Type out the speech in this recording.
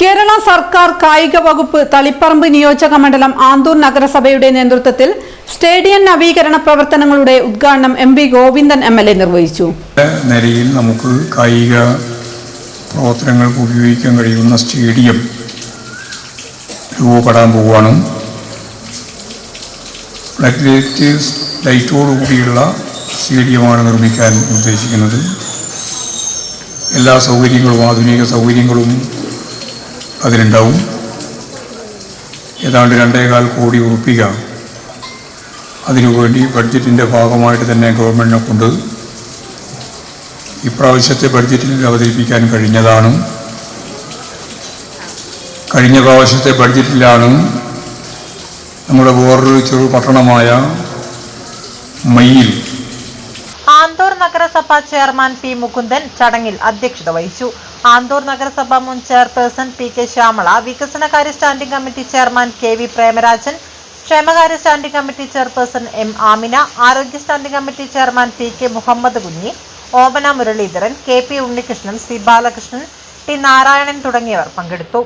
കേരള സർക്കാർ കായിക വകുപ്പ് തളിപ്പറമ്പ് നിയോജക മണ്ഡലം ആന്തൂർ നഗരസഭയുടെ നേതൃത്വത്തിൽ സ്റ്റേഡിയം നവീകരണ പ്രവർത്തനങ്ങളുടെ ഉദ്ഘാടനം M P Govindan M L A നിർവഹിച്ചു. നിലയിൽ നമുക്ക് കായിക പ്രവർത്തനങ്ങൾക്ക് ഉപയോഗിക്കാൻ കഴിയുന്ന സ്റ്റേഡിയം രൂപപ്പെടാൻ പോവുകയാണ്. ലൈറ്റോടുകൂടിയുള്ള ലൈറ്റ് ലൈറ്റോടു കൂടിയുള്ള സ്റ്റേഡിയമാണ് നിർമ്മിക്കാൻ ഉദ്ദേശിക്കുന്നത്. എല്ലാ സൗകര്യങ്ങളും ആധുനിക സൗകര്യങ്ങളും അതിനുണ്ടാവും. ഏതാണ്ട് രണ്ടേകാൽ കോടി ഉറപ്പിക അതിനുവേണ്ടി ബഡ്ജറ്റിന്റെ ഭാഗമായിട്ട് തന്നെ ഗവൺമെന്റിനെ കൊണ്ട് ഇപ്രാവശ്യത്തെ ബഡ്ജറ്റിൽ അവതരിപ്പിക്കാൻ കഴിഞ്ഞതാണ്. കഴിഞ്ഞ പ്രാവശ്യത്തെ ബഡ്ജറ്റിലാണ് നമ്മുടെ വേറൊരു ചെറു പട്ടണമായ മയ്യിൽ ആന്തൂർ നഗരസഭ ചെയർമാൻ പി മുകുന്ദൻ ചടങ്ങിൽ അധ്യക്ഷത വഹിച്ചു. ആന്തൂർ നഗരസഭ മുൻ ചെയർപേഴ്സൺ പി കെ ശ്യാമള വികസനകാര്യ standing committee chairman K V Premarajan ക്ഷേമകാര്യ standing committee chairperson M Amina ആരോഗ്യ standing committee chairman P K Muhammad Kunhi Omana Muraleedharan K P Unnikrishnan C Balakrishnan T Narayanan തുടങ്ങിയവർ പങ്കെടുത്തു.